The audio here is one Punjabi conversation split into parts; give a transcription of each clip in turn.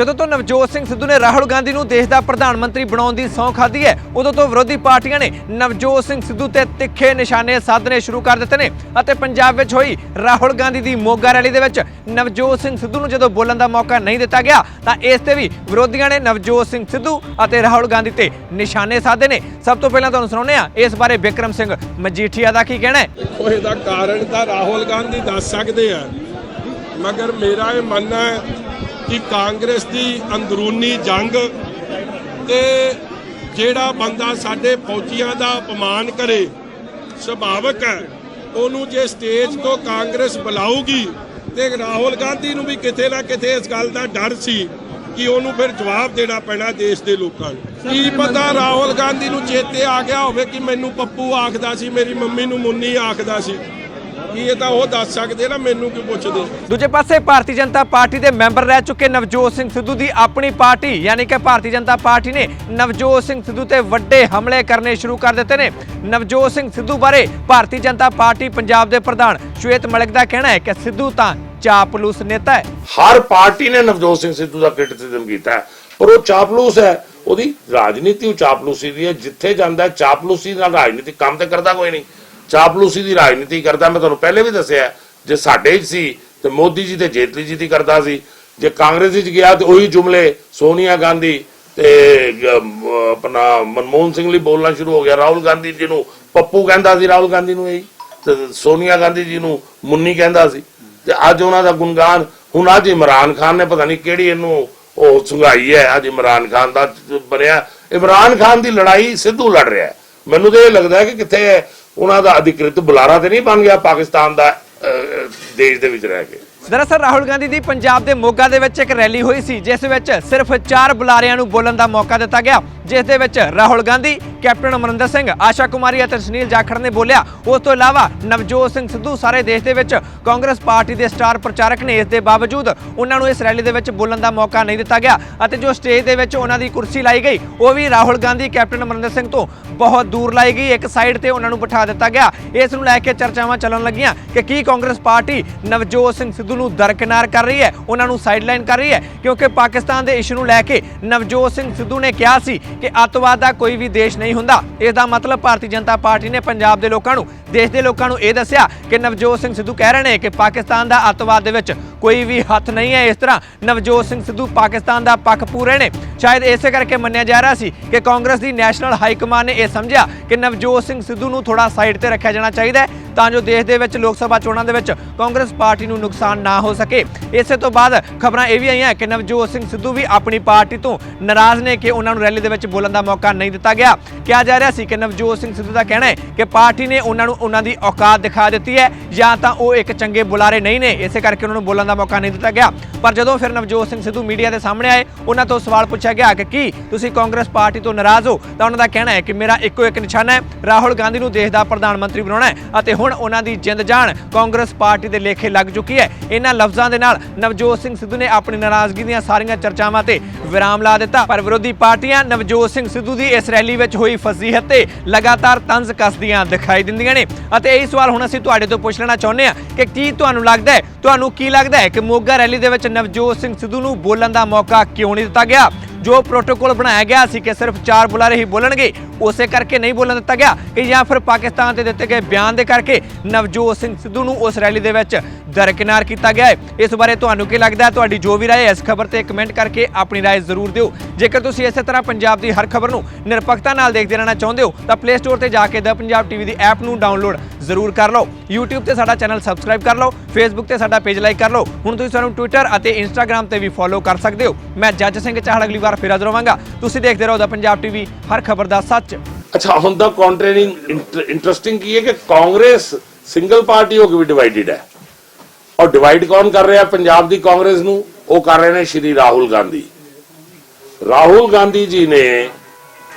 ਜਦੋਂ ਤੋਂ ਨਵਜੋਤ ਸਿੰਘ ਸਿੱਧੂ ਨੇ ਰਾਹੁਲ ਗਾਂਧੀ ਨੂੰ ਦੇਸ਼ ਦਾ ਪ੍ਰਧਾਨ ਮੰਤਰੀ ਬਣਾਉਣ ਦੀ ਸਹੁੰ ਖਾਧੀ ਹੈ, ਉਦੋਂ ਤੋਂ ਵਿਰੋਧੀ ਪਾਰਟੀਆਂ ਨੇ ਨਵਜੋਤ ਸਿੰਘ ਸਿੱਧੂ ਤੇ ਤਿੱਖੇ ਨਿਸ਼ਾਨੇ ਸਾਧਨੇ ਸ਼ੁਰੂ ਕਰ ਦਿੱਤੇ ਨੇ ਅਤੇ ਪੰਜਾਬ ਵਿੱਚ ਹੋਈ ਰਾਹੁਲ ਗਾਂਧੀ ਦੀ ਮੋਗਾ ਰੈਲੀ ਦੇ ਵਿੱਚ ਨਵਜੋਤ ਸਿੰਘ ਸਿੱਧੂ ਨੂੰ ਜਦੋਂ ਬੋਲਣ ਦਾ ਮੌਕਾ ਨਹੀਂ ਦਿੱਤਾ ਗਿਆ, ਤਾਂ ਇਸ ਤੇ ਵੀ ਵਿਰੋਧੀਆਂ ਨੇ ਨਵਜੋਤ ਸਿੰਘ ਸਿੱਧੂ ਅਤੇ ਰਾਹੁਲ ਗਾਂਧੀ ਤੇ ਨਿਸ਼ਾਨੇ ਸਾਧੇ ਨੇ। ਸਭ ਤੋਂ ਪਹਿਲਾਂ ਤੁਹਾਨੂੰ ਸੁਣਾਉਂਦੇ ਆ ਇਸ ਬਾਰੇ ਵਿਕਰਮ ਸਿੰਘ ਮਜੀਠੀਆ ਦਾ ਕੀ ਕਹਿਣਾ ਹੈ? ਉਹ ਇਹਦਾ ਕਾਰਨ ਤਾਂ ਰਾਹੁਲ ਗਾਂਧੀ ਦੱਸ ਸਕਦੇ ਆ, ਮਗਰ ਮੇਰਾ ਇਹ ਮੰਨਣਾ ਹੈ ਕਿ ਕਾਂਗਰਸ ਦੀ ਅੰਦਰੂਨੀ ਜੰਗ ਤੇ ਜਿਹੜਾ ਬੰਦਾ ਸਾਡੇ ਫੌਜੀਆਂ ਦਾ ਅਪਮਾਨ ਕਰੇ ਸੁਭਾਵਕ ਹੈ ਉਹਨੂੰ ਜੇ ਸਟੇਜ ਤੋਂ ਕਾਂਗਰਸ ਬੁਲਾਊਗੀ ਤੇ ਰਾਹੁਲ ਗਾਂਧੀ ਨੂੰ ਵੀ ਕਿਤੇ ਨਾ ਕਿਤੇ ਇਸ ਗੱਲ ਦਾ ਡਰ ਸੀ ਕਿ ਉਹਨੂੰ ਫਿਰ ਜਵਾਬ ਦੇਣਾ ਪੈਣਾ ਦੇਸ਼ ਦੇ ਲੋਕਾਂ ਨੂੰ। ਕੀ ਪਤਾ ਰਾਹੁਲ ਗਾਂਧੀ ਨੂੰ ਚੇਤੇ ਆ ਗਿਆ ਹੋਵੇ ਕਿ ਮੈਨੂੰ ਪੱਪੂ ਆਖਦਾ ਸੀ ਮੇਰੀ ਮੰਮੀ ਨੂੰ ਮੁੰਨੀ ਆਖਦਾ ਸੀ। ਕੀ ਇਹ ਤਾਂ ਉਹ ਦੱਸ ਸਕਦੇ ਨਾ ਮੈਨੂੰ ਕਿਉਂ ਪੁੱਛਦੇ? ਦੂਜੇ ਪਾਸੇ ਭਾਰਤੀ ਜਨਤਾ ਪਾਰਟੀ ਦੇ ਮੈਂਬਰ ਰਹਿ ਚੁੱਕੇ ਨਵਜੋਤ ਸਿੰਘ ਸਿੱਧੂ ਦੀ ਆਪਣੀ ਪਾਰਟੀ ਯਾਨੀ ਕਿ ਭਾਰਤੀ ਜਨਤਾ ਪਾਰਟੀ ਨੇ ਨਵਜੋਤ ਸਿੰਘ ਸਿੱਧੂ ਤੇ ਵੱਡੇ ਹਮਲੇ ਕਰਨੇ ਸ਼ੁਰੂ ਕਰ ਦਿੱਤੇ ਨੇ। ਨਵਜੋਤ ਸਿੰਘ ਸਿੱਧੂ ਬਾਰੇ ਭਾਰਤੀ ਜਨਤਾ ਪਾਰਟੀ ਪੰਜਾਬ ਦੇ ਪ੍ਰਧਾਨ ਸ਼ਵੇਤ ਮਲਿਕ ਦਾ ਕਹਿਣਾ ਹੈ ਕਿ ਸਿੱਧੂ ਤਾਂ ਚਾਪਲੂਸ ਨੇਤਾ ਹੈ। ਹਰ ਪਾਰਟੀ ਨੇ ਨਵਜੋਤ ਸਿੰਘ ਸਿੱਧੂ ਦਾ ਕ੍ਰਿਟਿਸਿਜ਼ਮ ਕੀਤਾ ਹੈ, ਪਰ ਉਹ ਚਾਪਲੂਸ ਹੈ। ਉਹਦੀ ਰਾਜਨੀਤੀ ਉਹ ਚਾਪਲੂਸੀ ਦੀ ਹੈ। ਜਿੱਥੇ ਜਾਂਦਾ ਚਾਪਲੂਸੀ ਨਾਲ ਰਾਜਨੀਤੀ ਕੰਮ ਤੇ ਕਰਦਾ ਕੋਈ ਨਹੀਂ। ਚਾਪਲੂਸੀ ਦੀ ਰਾਜਨੀਤੀ ਕਰਦਾ, ਮੈਂ ਤੁਹਾਨੂੰ ਪਹਿਲੇ ਵੀ ਦੱਸਿਆ, ਜੇ ਸਾਡੇ 'ਚ ਸੀ ਤੇ ਮੋਦੀ ਜੀ ਤੇ ਜੇਤਲੀ ਜੀ ਦੀ ਕਰਦਾ ਸੀ। ਜੇ ਕਾਂਗਰਸ ਵਿੱਚ ਗਿਆ ਤੇ ਉਹੀ ਜੁਮਲੇ ਸੋਨੀਆ ਗਾਂਧੀ ਤੇ ਆਪਣਾ ਮਨਮੋਹਨ ਸਿੰਘ ਲਈ ਬੋਲਣਾ ਸ਼ੁਰੂ ਹੋ ਗਿਆ। ਰਾਹੁਲ ਗਾਂਧੀ ਜੀ ਨੂੰ ਪੱਪੂ ਕਹਿੰਦਾ ਸੀ, ਰਾਹੁਲ ਗਾਂਧੀ ਨੂੰ ਇਹੀ। ਤੇ ਸੋਨੀਆ ਗਾਂਧੀ ਜੀ ਨੂੰ ਮੁੰਨੀ ਕਹਿੰਦਾ ਸੀ। ਤੇ ਅੱਜ ਉਹਨਾਂ ਦਾ ਗੁਣਗਾਨ, ਹੁਣ ਅੱਜ ਇਮਰਾਨ ਖਾਨ ਨੇ ਪਤਾ ਨਹੀਂ ਕਿਹੜੀ ਇਹਨੂੰ ਉਹ ਸੰਘਾਈ ਹੈ, ਅੱਜ ਇਮਰਾਨ ਖਾਨ ਦਾ ਬਣਿਆ। ਇਮਰਾਨ ਖਾਨ ਦੀ ਲੜਾਈ ਸਿੱਧੂ ਲੜ ਰਿਹਾ ਮੈਨੂੰ ਤਾਂ ਇਹ ਲੱਗਦਾ ਕਿ ਕਿੱਥੇ ਉਹਨਾਂ ਦਾ ਅਧਿਕ੍ਰਿਤ ਬੁਲਾਰਾ ਤੇ ਨਹੀਂ ਬਣ ਗਿਆ ਪਾਕਿਸਤਾਨ ਦਾ ਦੇਸ਼ ਦੇ ਵਿੱਚ ਰਹਿ ਕੇ। ਦਰਅਸਲ ਰਾਹੁਲ ਗਾਂਧੀ ਦੀ ਪੰਜਾਬ ਦੇ ਮੋਗਾ ਦੇ ਵਿੱਚ ਇੱਕ ਰੈਲੀ ਹੋਈ ਸੀ, ਜਿਸ ਵਿੱਚ ਸਿਰਫ ਚਾਰ ਬੁਲਾਰਿਆਂ ਨੂੰ ਬੋਲਣ ਦਾ ਮੌਕਾ ਦਿੱਤਾ ਗਿਆ। ਜਿਸ ਦੇ ਵਿੱਚ ਰਾਹੁਲ ਗਾਂਧੀ, ਕੈਪਟਨ ਅਮਰਿੰਦਰ ਸਿੰਘ, ਆਸ਼ਾ ਕੁਮਾਰੀ ਅਤੇ ਸੁਨੀਲ ਜਾਖੜ ਨੇ ਬੋਲਿਆ। ਉਸ ਤੋਂ ਇਲਾਵਾ ਨਵਜੋਤ ਸਿੰਘ ਸਿੱਧੂ ਸਾਰੇ ਦੇਸ਼ ਦੇ ਵਿੱਚ ਕਾਂਗਰਸ ਪਾਰਟੀ ਦੇ ਸਟਾਰ ਪ੍ਰਚਾਰਕ ਨੇ ਇਸ ਦੇ ਬਾਵਜੂਦ ਉਹਨਾਂ ਨੂੰ ਇਸ ਰੈਲੀ ਦੇ ਵਿੱਚ ਬੋਲਣ ਦਾ ਮੌਕਾ ਨਹੀਂ ਦਿੱਤਾ ਗਿਆ ਅਤੇ ਜੋ ਸਟੇਜ ਦੇ ਵਿੱਚ ਉਹਨਾਂ ਦੀ ਕੁਰਸੀ ਲਾਈ ਗਈ, ਉਹ ਵੀ ਰਾਹੁਲ ਗਾਂਧੀ, ਕੈਪਟਨ ਅਮਰਿੰਦਰ ਸਿੰਘ ਤੋਂ ਬਹੁਤ ਦੂਰ ਲਾਈ ਗਈ। ਇੱਕ ਸਾਈਡ ਤੇ ਉਹਨਾਂ ਨੂੰ ਬਿਠਾ ਦਿੱਤਾ ਗਿਆ। ਇਸ ਨੂੰ ਲੈ ਕੇ ਚਰਚਾਵਾਂ ਚੱਲਣ ਲੱਗੀਆਂ ਕਿ ਕੀ ਕਾਂਗਰਸ ਪਾਰਟੀ ਨਵਜੋਤ ਸਿੰਘ ਸਿੱਧੂ ਨੂੰ ਦਰਕਿਨਾਰ ਕਰ ਰਹੀ ਹੈ, ਉਹਨਾਂ ਨੂੰ ਸਾਈਡਲਾਈਨ ਕਰ ਰਹੀ ਹੈ, ਕਿਉਂਕਿ ਪਾਕਿਸਤਾਨ ਦੇ ਇਸ਼ੂ ਨੂੰ ਲੈ ਕੇ ਨਵਜੋਤ ਸਿੰਘ ਸਿੱਧੂ ਨੇ ਕਿਹਾ ਸੀ ਕਿ ਅੱਤਵਾਦ ਦਾ ਕੋਈ ਵੀ ਦੇਸ਼ ਨਹੀਂ ਹੁੰਦਾ। ਇਸ ਦਾ ਮਤਲਬ ਭਾਰਤੀ ਜਨਤਾ ਪਾਰਟੀ ਨੇ ਪੰਜਾਬ ਦੇ ਲੋਕਾਂ ਨੂੰ, ਦੇਸ਼ ਦੇ ਲੋਕਾਂ ਨੂੰ ਇਹ ਦੱਸਿਆ ਕਿ ਨਵਜੋਤ ਸਿੰਘ ਸਿੱਧੂ ਕਹਿ ਰਹੇ ਨੇ ਕਿ ਪਾਕਿਸਤਾਨ ਦਾ ਅੱਤਵਾਦ ਦੇ ਵਿੱਚ ਕੋਈ ਵੀ ਹੱਥ ਨਹੀਂ ਹੈ। ਇਸ ਤਰ੍ਹਾਂ ਨਵਜੋਤ ਸਿੰਘ ਸਿੱਧੂ ਪਾਕਿਸਤਾਨ ਦਾ ਪੱਖ ਪੂਰੇ ਨੇ। ਸ਼ਾਇਦ ਇਸੇ ਕਰਕੇ ਮੰਨਿਆ ਜਾ ਰਿਹਾ ਸੀ ਕਿ ਕਾਂਗਰਸ ਦੀ ਨੈਸ਼ਨਲ ਹਾਈ ਕਮਾਂਡ ਨੇ ਇਹ ਸਮਝਿਆ ਕਿ ਨਵਜੋਤ ਸਿੰਘ ਸਿੱਧੂ ਨੂੰ ਥੋੜਾ ਸਾਈਡ ਤੇ ਰੱਖਿਆ ਜਾਣਾ ਚਾਹੀਦਾ ਹੈ। ਤਾਂ ਜੋ ਦੇਸ਼ ਦੇ ਵਿੱਚ, ਲੋਕ ਸਭਾ ਚੋਣਾਂ ਦੇ ਵਿੱਚ ਕਾਂਗਰਸ ਪਾਰਟੀ ਨੂੰ ਨੁਕਸਾਨ ਨਾ ਹੋ ਸਕੇ। ਇਸੇ ਤੋਂ ਬਾਅਦ ਖਬਰਾਂ ਇਹ ਵੀ ਆਈਆਂ ਕਿ ਨਵਜੋਤ ਸਿੰਘ ਸਿੱਧੂ ਵੀ ਆਪਣੀ ਪਾਰਟੀ ਤੋਂ ਨਾਰਾਜ਼ ਨੇ ਕਿ ਉਹਨਾਂ ਨੂੰ ਰੈਲੀ ਦੇ ਵਿੱਚ ਬੋਲਣ ਦਾ ਮੌਕਾ ਨਹੀਂ ਦਿੱਤਾ ਗਿਆ। ਕਿਹਾ ਜਾ ਰਿਹਾ ਸੀ ਕਿ ਨਵਜੋਤ ਸਿੰਘ ਸਿੱਧੂ ਦਾ ਕਹਿਣਾ ਹੈ ਕਿ ਪਾਰਟੀ ਨੇ ਉਹਨਾਂ ਨੂੰ ਉਹਨਾਂ ਦੀ ਔਕਾਤ ਦਿਖਾ ਦਿੱਤੀ ਹੈ ਜਾਂ ਤਾਂ ਉਹ ਇੱਕ ਚੰਗੇ ਬੁਲਾਰੇ ਨਹੀਂ ਨੇ। ਇਸੇ ਕਰਕੇ ਉਹਨਾਂ ਨੂੰ ਬੋਲਣ ਦਾ ਮੌਕਾ ਨਹੀਂ ਦਿੱਤਾ ਗਿਆ। ਪਰ ਜਦੋਂ ਫਿਰ ਨਵਜੋਤ ਸਿੰਘ ਸਿੱਧੂ ਮੀਡੀਆ ਦੇ ਸਾਹਮਣੇ ਆਏ, ਉਹਨਾਂ ਤੋਂ ਸਵਾਲ ਪੁੱਛਿਆ ਗਿਆ ਕਿ ਕੀ ਤੁਸੀਂ ਕਾਂਗਰਸ ਪਾਰਟੀ ਤੋਂ ਨਾਰਾਜ਼ ਹੋ? ਤਾਂ ਉਹਨਾਂ ਦਾ ਕਹਿਣਾ ਹੈ ਕਿ ਮੇਰਾ ਇੱਕੋ ਇੱਕ ਨਿਸ਼ਾਨਾ ਹੈ। ਰਾਹੁਲ ਗਾਂਧੀ ਨੂੰ ਦੇਸ਼ ਦਾ ਪ੍ਰਧਾਨ ਮੰਤਰੀ ਬਣਾਉਣਾ ਹੈ ਅਤੇ ਹੁਣ ਉਹਨਾਂ ਦੀ ਜਿੰਦ ਜਾਨ ਕਾਂਗਰਸ ਪਾਰਟੀ ਦੇ ਲੇਖੇ ਲੱਗ ਚੁੱਕੀ ਹੈ। ਇਹਨਾਂ ਲਫ਼ਜ਼ਾਂ ਦੇ ਨਾਲ ਨਵਜੋਤ ਸਿੰਘ ਸਿੱਧੂ ਨੇ ਆਪਣੀ ਨਾਰਾਜ਼ਗੀ ਦੀਆਂ ਸਾਰੀਆਂ ਚਰਚਾਵਾਂ ਤੇ ਵਿਰਾਮ ਲਾ ਦਿੱਤਾ। ਪਰ ਵਿਰੋਧੀ ਪਾਰਟੀਆਂ ਨਵਜੋਤ ਸਿੰਘ ਸਿੱਧੂ ਦੀ ਇਸ ਰੈਲੀ ਵਿੱਚ ਹੋਈ ਫਸੀਹਤ ਤੇ ਲਗਾਤਾਰ ਤੰਜ਼ ਕੱਸਦੀਆਂ ਦਿਖਾਈ ਦਿੰਦੀਆਂ ਨੇ। ਅਤੇ ਇਹੀ ਸਵਾਲ ਹੁਣ ਅਸੀਂ ਤੁਹਾਡੇ ਤੋਂ ਪੁੱਛ ਲੈਣਾ ਚਾਹੁੰਦੇ ਹਾਂ ਕਿ ਕੀ ਤੁਹਾਨੂੰ ਲੱਗਦਾ ਹੈ? ਤੁਹਾਨੂੰ ਕੀ ਲੱਗਦਾ ਹੈ ਕਿ ਮੋਗਾ ਰੈਲੀ ਦੇ ਵਿੱਚ ਨਵਜੋਤ ਸਿੰਘ ਸਿੱਧੂ ਨੂੰ ਬੋਲਣ ਦਾ ਮੌਕਾ ਕਿਉਂ ਨਹੀਂ ਦਿੱਤਾ ਗਿਆ? ਜੋ ਪ੍ਰੋਟੋਕੋਲ ਬਣਾਇਆ ਗਿਆ ਸੀ ਕਿ ਸਿਰਫ ਚਾਰ ਬੁਲਾਰੇ ਹੀ ਬੋਲਣਗੇ ਉਸੇ ਕਰਕੇ ਨਹੀਂ ਬੋਲਣ ਦਿੱਤਾ ਗਿਆ ਕਿ ਜਾਂ ਫਿਰ ਪਾਕਿਸਤਾਨ ਤੇ ਦਿੱਤੇ ਗਏ ਬਿਆਨ ਦੇ ਕਰਕੇ ਨਵਜੋਤ ਸਿੰਘ ਸਿੱਧੂ ਨੂੰ ਉਸ ਰੈਲੀ ਦੇ ਵਿੱਚ ਦਰਕਿਨਾਰ ਕੀਤਾ ਗਿਆ ਹੈ। ਇਸ ਬਾਰੇ ਤੁਹਾਨੂੰ ਕੀ ਲੱਗਦਾ ਹੈ? ਤੁਹਾਡੀ ਜੋ ਵੀ ਰਾਏ ਹੈ, ਇਸ ਖਬਰ ਤੇ ਕਮੈਂਟ ਕਰਕੇ ਆਪਣੀ ਰਾਏ ਜ਼ਰੂਰ ਦਿਓ। ਜੇਕਰ ਤੁਸੀਂ ਇਸੇ ਤਰ੍ਹਾਂ ਪੰਜਾਬ ਦੀ ਹਰ ਖਬਰ ਨੂੰ ਨਿਰਪੱਖਤਾ ਨਾਲ ਦੇਖਦੇ ਰਹਿਣਾ ਚਾਹੁੰਦੇ ਹੋ, ਤਾਂ ਪਲੇ ਸਟੋਰ ਤੇ ਜਾ ਕੇ ਦ ਪੰਜਾਬ ਟੀਵੀ ਦੀ ਐਪ ਨੂੰ ਡਾਊਨਲੋਡ ਜ਼ਰੂਰ ਕਰ ਲਓ। YouTube ਤੇ ਸਾਡਾ ਚੈਨਲ ਸਬਸਕ੍ਰਾਈਬ ਕਰ ਲਓ, Facebook ਤੇ ਸਾਡਾ ਪੇਜ ਲਾਈਕ ਕਰ ਲਓ। ਹੁਣ ਤੁਸੀਂ ਸਾਨੂੰ Twitter ਅਤੇ Instagram ਤੇ ਵੀ ਫੋਲੋ ਕਰ ਸਕਦੇ ਹੋ। ਮੈਂ ਜੱਜ ਸਿੰਘ ਚਾਹਲ ਅਗਲੀ ਵਾਰ ਫਿਰ ਹਾਜ਼ਰ ਹੋਵਾਂਗਾ। ਤੁਸੀਂ ਦੇਖਦੇ ਰਹੋ ਦ ਪੰਜਾਬ ਟੀਵੀ ਹਰ ਖਬਰ ਦਾ ਸੱਚ ਅੱਛਾ, ਹੁਣ ਦਾ ਕੰਟਰੇਨਿੰਗ ਇੰਟਰਸਟਿੰਗ ਕੀ ਹੈ ਕਿ ਕਾਂਗਰਸ ਸਿੰਗਲ ਪਾਰਟੀ ਹੋ ਕੇ ਵੀ ਡਿਵਾਈਡਡ ਹੈ। ਔਰ ਡਿਵਾਈਡ ਕੌਣ ਕਰ ਰਿਹਾ? ਪੰਜਾਬ ਦੀ ਕਾਂਗਰਸ ਨੂੰ। ਉਹ ਕਰ ਰਹੇ ਨੇ ਸ਼੍ਰੀ ਰਾਹੁਲ ਗਾਂਧੀ। ਰਾਹੁਲ ਗਾਂਧੀ ਜੀ ਨੇ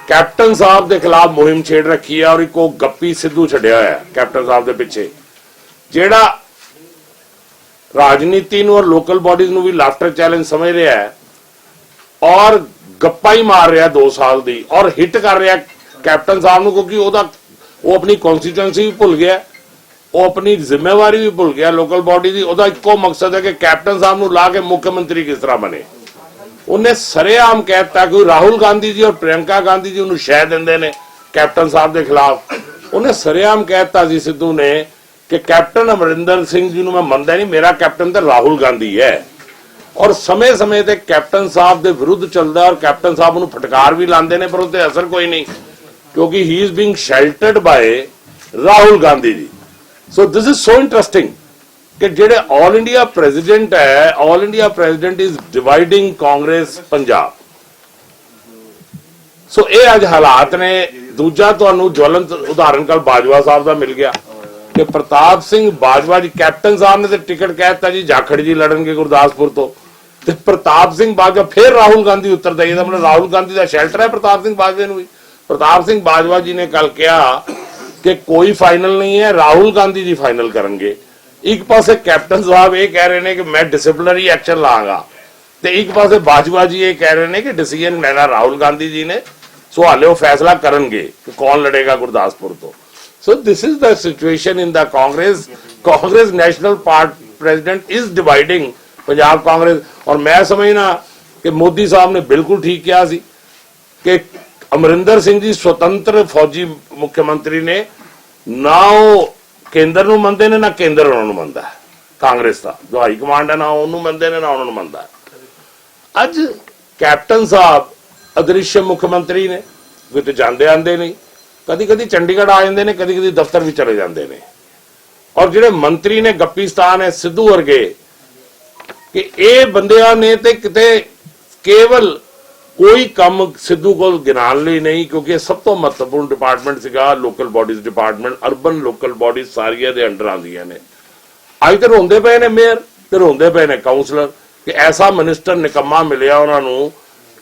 ਕੈਪਟਨ ਸਾਹਿਬ ਦੇ ਖਿਲਾਫ ਮੁਹਿੰਮ ਛੇੜ ਰੱਖੀ ਹੈ ਔਰ ਇੱਕ ਉਹ ਗੱਪੀ ਸਿੱਧੂ ਛੱਡਿਆ ਹੋਇਆ ਕੈਪਟਨ ਸਾਹਿਬ ਦੇ ਪਿੱਛੇ। ਜਿਹੜਾ ਰਾਜਨੀਤੀ ਨੂੰ ਔਰ ਲੋਕਲ ਬਾਡੀਜ਼ ਨੂੰ ਵੀ ਲਾਫਟਰ ਚੈਲੰਜ ਸਮਝ ਰਿਹਾ ਹੈ ਔਰ ਗੱਪਾ ਹੀ ਮਾਰ ਰਿਹਾ 2 ਸਾਲ ਦੀ ਔਰ ਹਿੱਟ ਕਰ ਰਿਹਾ ਕੈਪਟਨ ਸਾਹਿਬ ਨੂੰ, ਕਿਉਂਕਿ ਉਹਦਾ, ਉਹ ਆਪਣੀ ਕਨਸਟੀਟੂਐਂਸੀ ਵੀ ਭੁੱਲ ਗਿਆ, ਉਹ ਆਪਣੀ ਜ਼ਿੰਮੇਵਾਰੀ ਵੀ ਭੁੱਲ ਗਿਆ ਲੋਕਲ ਬਾਡੀ ਦੀ। ਉਹਦਾ ਇੱਕੋ ਮਕਸਦ ਹੈ ਕਿ ਕੈਪਟਨ ਸਾਹਿਬ ਨੂੰ ਲਾ ਕੇ ਮੁੱਖ ਮੰਤਰੀ ਕਿਸ ਤਰ੍ਹਾਂ ਬਣੇ। ਉਹਨੇ ਸਰੇਆਮ ਕਹਿਤਾ ਕਿ ਰਾਹੁਲ ਗਾਂਧੀ ਜੀ ਔਰ ਪ੍ਰਿਯੰਕਾ ਗਾਂਧੀ ਜੀ ਉਹਨੂੰ ਸ਼ਹਿ ਦਿੰਦੇ ਨੇ ਕੈਪਟਨ ਸਾਹਿਬ ਦੇ ਖਿਲਾਫ। ਉਹਨੇ ਸਰੇਆਮ ਕਹਿਤਾ ਜੀ ਸਿੱਧੂ ਨੇ ਕਿ ਕੈਪਟਨ ਅਮਰਿੰਦਰ ਸਿੰਘ ਜੀ ਨੂੰ ਮੈਂ ਮੰਨਦਾ ਨਹੀਂ, ਮੇਰਾ ਕੈਪਟਨ ਤਾਂ ਰਾਹੁਲ ਗਾਂਧੀ ਹੈ। ਔਰ ਸਮੇਂ-ਸਮੇਂ ਤੇ ਕੈਪਟਨ ਸਾਹਿਬ ਦੇ ਵਿਰੁੱਧ ਚੱਲਦਾ ਔਰ ਕੈਪਟਨ ਸਾਹਿਬ ਨੂੰ ਫਟਕਾਰ ਵੀ ਲਾਉਂਦੇ ਨੇ, ਪਰ ਉਹਤੇ ਅਸਰ ਕੋਈ ਨਹੀਂ। ਕਿਉਂਕਿ he is being sheltered by Rahul Gandhi ji so this is so interesting ਕਿ ਜਿਹੜੇ 올 ਇੰਡੀਆ ਪ੍ਰੈਜ਼ੀਡੈਂਟ ਹੈ 올 India president is dividing Congress Punjab so ਇਹ ਅੱਜ ਹਾਲਾਤ ਨੇ। ਦੂਜਾ ਤੁਹਾਨੂੰ ਜਵਲੰਤ ਉਦਾਹਰਨ ਕੱਲ ਬਾਜਵਾ ਸਾਹਿਬ ਦਾ ਮਿਲ ਗਿਆ ਕਿ ਪ੍ਰਤਾਪ ਸਿੰਘ ਬਾਜਵਾ ਜੀ ਕੈਪਟਨ ਸਾਹਿਬ ਨੇ ਤੇ ਟਿਕਟ ਕਹਿਤਾ ਜੀ, ਜਾਖੜ ਜੀ ਲੜਨਗੇ ਗੁਰਦਾਸਪੁਰ ਤੋਂ। ਤੇ ਪ੍ਰਤਾਪ ਸਿੰਘ ਬਾਜਵਾ, ਫੇਰ ਰਾਹੁਲ ਗਾਂਧੀ ਉੱਤਰਦਾ ਇਹਦਾ ਮਤਲਬ ਰਾਹੁਲ ਗਾਂਧੀ ਦਾ ਸ਼ੈਲਟਰ ਹੈ ਪ੍ਰਤਾਪ ਸਿੰਘ ਬਾਜਵੇ ਨੂੰ ਵੀ। ਪ੍ਰਤਾਪ ਸਿੰਘ ਬਾਜਵਾ ਜੀ ਨੇ ਕੱਲ ਕਿਹਾ ਕਿ ਕੋਈ ਫਾਈਨਲ ਨਹੀਂ ਹੈ, ਰਾਹੁਲ ਗਾਂਧੀ ਜੀ ਫਾਈਨਲ ਕਰਨਗੇ। ਇੱਕ ਪਾਸੇ ਕੈਪਟਨ ਸਾਹਿਬ ਇਹ ਕਹਿ ਰਹੇ ਨੇ ਕਿ ਮੈਂ ਡਿਸਪਲਿਨਰੀ ਐਕਸ਼ਨ ਲਾਂਗਾ ਤੇ ਇੱਕ ਪਾਸੇ ਬਾਜਵਾ ਜੀ ਇਹ ਕਹਿ ਰਹੇ ਨੇ ਕਿ ਡਿਸੀਜਨ ਲੈਣਾ ਰਾਹੁਲ ਗਾਂਧੀ ਜੀ ਨੇ। ਸੋ ਹਾਲੇ ਉਹ ਫੈਸਲਾ ਕਰਨਗੇ ਕਿ ਕੌਣ ਲੜੇਗਾ ਗੁਰਦਾਸਪੁਰ ਤੋਂ। So this is the situation in the Congress Congress national part president is dividing Punjab Congress ਔਰ ਮੈਂ ਸਮਝਣਾ ਕਿ ਮੋਦੀ ਸਾਹਿਬ ਨੇ ਬਿਲਕੁਲ ਠੀਕ ਕਿਹਾ ਸੀ ਕਿ ਅਮਰਿੰਦਰ ਸਿੰਘ ਜੀ ਸੁਤੰਤਰ ਫੌਜੀ ਮੁੱਖ ਮੰਤਰੀ ਨੇ, ਨਾ ਉਹ ਕੇਂਦਰ ਨੂੰ ਮੰਨਦੇ ਨੇ, ਨਾ ਕੇਂਦਰ ਉਹਨਾਂ ਨੂੰ ਮੰਨਦਾ। ਕਾਂਗਰਸ ਦਾ, ਜੋ ਹਾਈ ਕਮਾਂਡ ਹੈ, ਨਾ ਉਹਨੂੰ ਮੰਨਦੇ ਨੇ, ਨਾ ਉਹਨਾਂ ਨੂੰ ਮੰਨਦਾ। ਅੱਜ ਕੈਪਟਨ ਸਾਹਿਬ ਅਦ੍ਰਿਸ਼ ਮੁੱਖ ਮੰਤਰੀ ਨੇ ਕਿਤੇ ਜਾਂਦੇ ਆਂਦੇ ਨਹੀਂ ਕਦੀ ਕਦੀ ਚੰਡੀਗੜ੍ਹ ਆ ਜਾਂਦੇ ਨੇ ਕਦੀ ਕਦੀ ਦਫ਼ਤਰ ਵੀ ਚਲੇ ਜਾਂਦੇ ਨੇ। ਔਰ ਜਿਹੜੇ ਮੰਤਰੀ ਨੇ ਗੱਪੀਸਤਾਨ ਹੈ, ਸਿੱਧੂ ਵਰਗੇ, ਕਿ ਇਹ ਬੰਦਿਆਂ ਨੇ ਤੇ ਕਿਤੇ ਕੇਵਲ ਕੋਈ ਕੰਮ ਸਿੱਧੂ ਕੋਲ ਗਿਣਾਉਣ ਲਈ ਨਹੀਂ, ਕਿਉਂਕਿ ਇਹ ਸਭ ਤੋਂ ਮਹੱਤਵਪੂਰਨ ਡਿਪਾਰਟਮੈਂਟ ਸੀਗਾ local bodies department urban local bodies ਸਾਰੀਆਂ ਦੇ ਅੰਡਰ ਆਉਂਦੀਆਂ ਨੇ। ਅੱਜ ਤੇ ਰੋਂਦੇ ਪਏ ਨੇ ਮੇਅਰ ਤੇ ਰੋਂਦੇ ਪਏ ਨੇ ਕਾਉਂਸਲਰ ਕਿ ਐਸਾ ਮਿਨਿਸਟਰ ਨਿਕੰਮਾ ਮਿਲਿਆ ਉਹਨਾਂ ਨੂੰ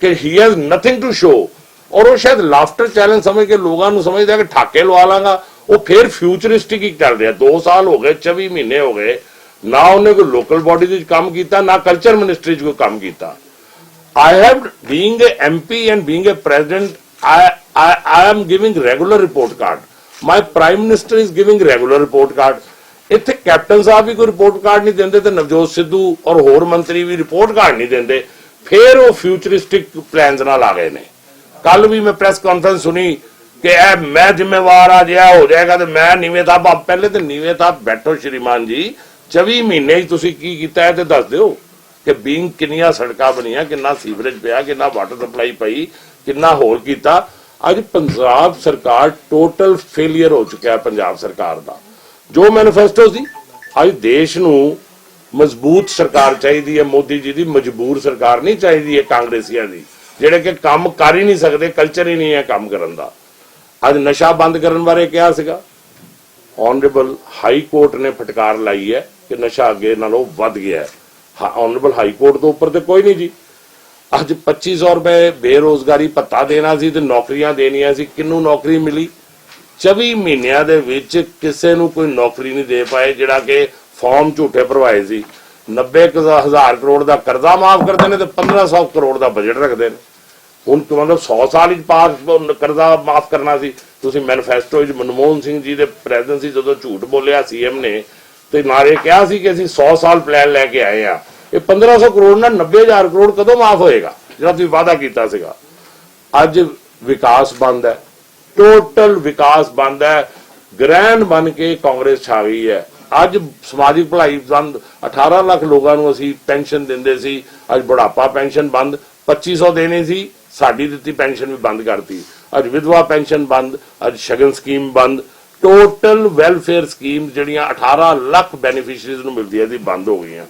ਕਿ he has nothing to show ਔਰ ਉਹ ਸ਼ਾਇਦ ਲਾਫਟਰ ਚੈਲੰਜ ਸਮਝ ਕੇ ਲੋਕਾਂ ਨੂੰ ਸਮਝਦਾ ਕਿ ਠਾਕੇ ਲਵਾ ਲਾਂਗਾ। ਉਹ ਫਿਰ ਫਿਊਚਰਿਸਟਿਕ ਹੀ ਚੱਲ ਰਿਹਾ। 2 ਸਾਲ ਹੋ ਗਏ 24 ਮਹੀਨੇ ਹੋ ਗਏ, ਨਾ ਉਹਨੇ ਕੋਈ ਲੋਕਲ ਬਾਡੀ ਵਿੱਚ ਕੰਮ ਕੀਤਾ, ਨਾ ਕਲਚਰ ਮਿਨਿਸਟਰੀ 'ਚ ਕੋਈ ਕੰਮ ਕੀਤਾ। I have, being a MP and being a president, I, I, I am giving regular report card. My prime minister is giving regular report card. ਇੱਥੇ ਕੈਪਟਨ ਸਾਹਿਬ ਵੀ ਕੋਈ ਰਿਪੋਰਟ ਕਾਰਡ ਨਹੀਂ ਦਿੰਦੇ ਤੇ ਨਵਜੋਤ ਸਿੱਧੂ ਔਰ ਹੋਰ ਮੰਤਰੀ ਵੀ ਰਿਪੋਰਟ ਕਾਰਡ ਨਹੀਂ ਦਿੰਦੇ ਫਿਰ ਉਹ ਫਿਊਚਰਿਸਟਿਕ ਪਲਾਨਸ ਨਾਲ ਆ ਗਏ ਨੇ ਕੱਲ ਵੀ ਮੈਂ ਪ੍ਰੈਸ ਕਾਨਫਰੰਸ ਸੁਣੀ ਕਿ ਇਹ ਮੈਂ ਜ਼ਿੰਮੇਵਾਰ ਆ ਜਿਆ ਹੋ ਜਾਏਗਾ ਤੇ ਮੈਂ ਨੀਵੇਂ ਤਾਂ ਪਹਿਲੇ ਤੇ ਨੀਵੇਂ ਤਾਂ ਬੈਠੋ ਸ਼੍ਰੀਮਾਨ ਜੀ 24 ਮਹੀਨੇ ਹੀ ਤੁਸੀਂ ਕੀ ਕੀਤਾ ਹੈ ਤੇ ਦੱਸ ਦਿਓ ਕਿ ਬੀਂਗ ਕਿੰਨੀਆਂ ਸੜਕਾਂ ਬਣੀਆਂ, ਕਿੰਨਾ ਸੀਵਰੇਜ ਪਿਆ, ਕਿੰਨਾ ਵਾਟਰ ਸਪਲਾਈ ਪਈ, ਕਿੰਨਾ ਹੋਰ ਕੀਤਾ। ਅੱਜ ਪੰਜਾਬ ਸਰਕਾਰ ਟੋਟਲ ਫੇਲਿਅਰ ਹੋ ਚੁੱਕਿਆ ਹੈ ਪੰਜਾਬ ਸਰਕਾਰ ਦਾ। ਜੋ ਮੈਨੀਫੈਸਟੋ ਸੀ, ਅੱਜ ਦੇਸ਼ ਨੂੰ ਮਜ਼ਬੂਤ ਸਰਕਾਰ ਚਾਹੀਦੀ ਹੈ, ਮੋਦੀ ਜੀ ਦੀ ਮਜਬੂਰ ਸਰਕਾਰ ਨਹੀਂ ਚਾਹੀਦੀ ਹੈ, ਕਾਂਗਰਸੀਆਂ ਦੀ, ਜਿਹੜੇ ਕਿ ਕੰਮ ਕਰ ਹੀ ਨਹੀਂ ਸਕਦੇ ਕਲਚਰ ਹੀ ਨਹੀਂ ਹੈ ਕੰਮ ਕਰਨ ਦਾ। ਅੱਜ ਨਸ਼ਾ ਬੰਦ ਕਰਨ ਬਾਰੇ ਕਿਹਾ ਸੀਗਾ। ਆਨਰੇਬਲ ਹਾਈ ਕੋਰਟ ਨੇ ਫਟਕਾਰ ਲਾਈ ਹੈ ਕਿ ਨਸ਼ਾ ਅੱਗੇ ਨਾਲੋਂ ਵੱਧ ਗਿਆ ਹੈ। ਆਨਰੇਬਲ ਹਾਈ ਕੋਰਟ ਤੋਂ ਉੱਪਰ ਤੇ ਕੋਈ ਨਹੀਂ ਜੀ। ਅੱਜ 2500 ਰੁਪਏ ਬੇਰੋਜ਼ਗਾਰੀ ਭੱਤਾ ਦੇਣਾ ਸੀ ਤੇ ਨੌਕਰੀਆਂ ਦੇਣੀਆਂ ਸੀ। ਕਿੰਨੂੰ ਨੌਕਰੀ ਮਿਲੀ? 24 ਮਹੀਨਿਆਂ ਦੇ ਵਿੱਚ ਕਿਸੇ ਨੂੰ ਕੋਈ ਨੌਕਰੀ ਨਹੀਂ ਦੇ ਪਾਏ, ਜਿਹੜਾ ਕਿ ਫਾਰਮ ਝੂਠੇ ਭਰਵਾਏ ਸੀ। 90 ਹਜ਼ਾਰ ਕਰੋੜ ਦਾ ਕਰਜ਼ਾ ਮਾਫ ਕਰਦੇ ਨੇ ਤੇ 1500 ਕਰੋੜ ਦਾ ਬਜਟ ਰੱਖਦੇ ਨੇ। ਹੁਣ ਤੋਂ ਮਤਲਬ 100 ਸਾਲ ਵਿੱਚ ਪਾਸ ਕਰਜ਼ਾ ਮਾਫ ਕਰਨਾ ਸੀ। ਤੁਸੀਂ ਮੈਨੀਫੈਸਟੋ ਵਿੱਚ ਮਨਮੋਹਨ ਸਿੰਘ ਜੀ ਦੇ ਪ੍ਰੈਜ਼ੈਂਸ ਸੀ ਜਦੋਂ ਝੂਠ ਬੋਲਿਆ ਸੀਐਮ ਨੇ ਤੇ ਨਾਰੇ ਕਿਹਾ ਸੀ ਕਿ ਅਸੀਂ 100 ਸਾਲ ਪਲਾਨ ਲੈ ਕੇ ਆਏ ਆ ਇਹ 1500 ਕਰੋੜ ਨਾਲ 90000 ਕਰੋੜ ਕਦੋਂ ਮਾਫ ਹੋਏਗਾ? ਜਿਹੜਾ ਤੁਸੀਂ ਵਾਅਦਾ ਕੀਤਾ ਸੀਗਾ। ਅੱਜ ਵਿਕਾਸ ਬੰਦ ਹੈ। ਟੋਟਲ ਵਿਕਾਸ ਬੰਦ ਹੈ। ਗ੍ਰੈਂਡ ਬਣ ਕੇ ਕਾਂਗਰਸ ਛਾ ਗਈ ਹੈ। ਅੱਜ ਸਮਾਜਿਕ ਭਲਾਈ ਬੰਦ 18 ਲੱਖ ਲੋਕਾਂ ਨੂੰ ਅਸੀਂ ਪੈਨਸ਼ਨ ਦਿੰਦੇ ਸੀ। ਅੱਜ ਬੁਢਾਪਾ ਪੈਨਸ਼ਨ ਬੰਦ 2500 ਦੇਣੀ ਸੀ। ਸਾਡੀ ਦਿੱਤੀ ਪੈਨਸ਼ਨ ਵੀ ਬੰਦ ਕਰਤੀ। ਅੱਜ ਵਿਧਵਾ ਪੈਨਸ਼ਨ ਬੰਦ, ਅੱਜ ਸ਼ਗਨ ਸਕੀਮ ਬੰਦ। ਟੋਟਲ ਵੈਲਫੇਅਰ ਸਕੀਮ ਜਿਹੜੀਆਂ 18 ਲੱਖ ਬੈਨੀਫੀਸ਼ੀਅਰੀਜ਼ ਨੂੰ ਮਿਲਦੀਆਂ ਸੀ, ਬੰਦ ਹੋ ਗਈਆਂ।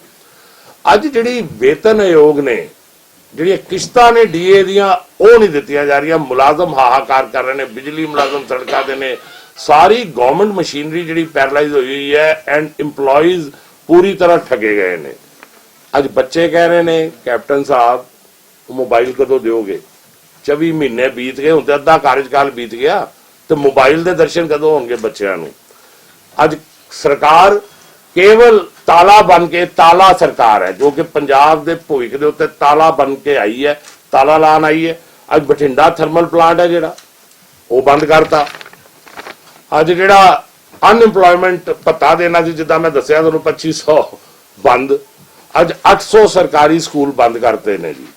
ਅੱਜ ਜਿਹੜੀ ਵੇਤਨ ਆਯੋਗ ਨੇ, ਜਿਹੜੀਆਂ ਕਿਸ਼ਤਾਂ ਨੇ ਡੀਏ ਦੀਆਂ, ਉਹ ਨਹੀਂ ਦਿੱਤੀਆਂ ਜਾ ਰਹੀਆਂ। ਮੁਲਾਜ਼ਮ ਹਾਹਾਕਾਰ ਕਰ ਰਹੇ ਨੇ, ਬਿਜਲੀ ਮੁਲਾਜ਼ਮ ਸੜਕਾਂ ਦੇ ਨੇ। ਸਾਰੀ ਗਵਰਨਮੈਂਟ ਮਸ਼ੀਨਰੀ ਜਿਹੜੀ ਪੈਰਲਾਈਜ਼ ਹੋਈ ਹੋਈ ਹੈ ਐਂਡ EMPLOYEES ਪੂਰੀ ਤਰ੍ਹਾਂ ਠੱਗੇ ਗਏ ਨੇ। ਅੱਜ ਬੱਚੇ ਕਹਿ ਰਹੇ ਨੇ, ਕੈਪਟਨ ਸਾਹਿਬ ਮੋਬਾਈਲ ਕਦੋਂ ਦਿਓਗੇ? 24 ਮਹੀਨੇ ਬੀਤ ਗਏ, ਹੁਣ ਤੇ ਅੱਧਾ ਕਾਰਜਕਾਲ ਬੀਤ ਗਿਆ, ਤੇ ਮੋਬਾਈਲ ਦੇ ਦਰਸ਼ਨ ਕਦੋਂ ਹੋਣਗੇ ਬੱਚਿਆਂ ਨੂੰ? ਅੱਜ ਸਰਕਾਰ ਕੇਵਲ ਤਾਲਾ ਬਣ ਕੇ ਤਾਲਾ ਸਰਕਾਰ ਹੈ, ਜੋ ਕਿ ਪੰਜਾਬ ਦੇ ਭਵਿੱਖ ਦੇ ਉੱਤੇ ਤਾਲਾ ਬਣ ਕੇ ਆਈ ਹੈ, ਤਾਲਾ ਲਾਣ ਆਈ ਹੈ। ਅੱਜ ਬਠਿੰਡਾ ਥਰਮਲ ਪਲਾਂਟ ਹੈ ਜਿਹੜਾ, ਉਹ ਬੰਦ ਕਰਤਾ। ਅੱਜ ਜਿਹੜਾ ਅਨਇੰਪਲੋਇਮੈਂਟ ਪਤਾ ਦੇਣਾ ਸੀ ਜਿੱਦਾਂ ਮੈਂ ਦੱਸਿਆ ਤੁਹਾਨੂੰ 2500 ਬੰਦ। ਅੱਜ 800 ਸਰਕਾਰੀ ਸਕੂਲ ਬੰਦ ਕਰਤੇ ਨੇ ਜੀ।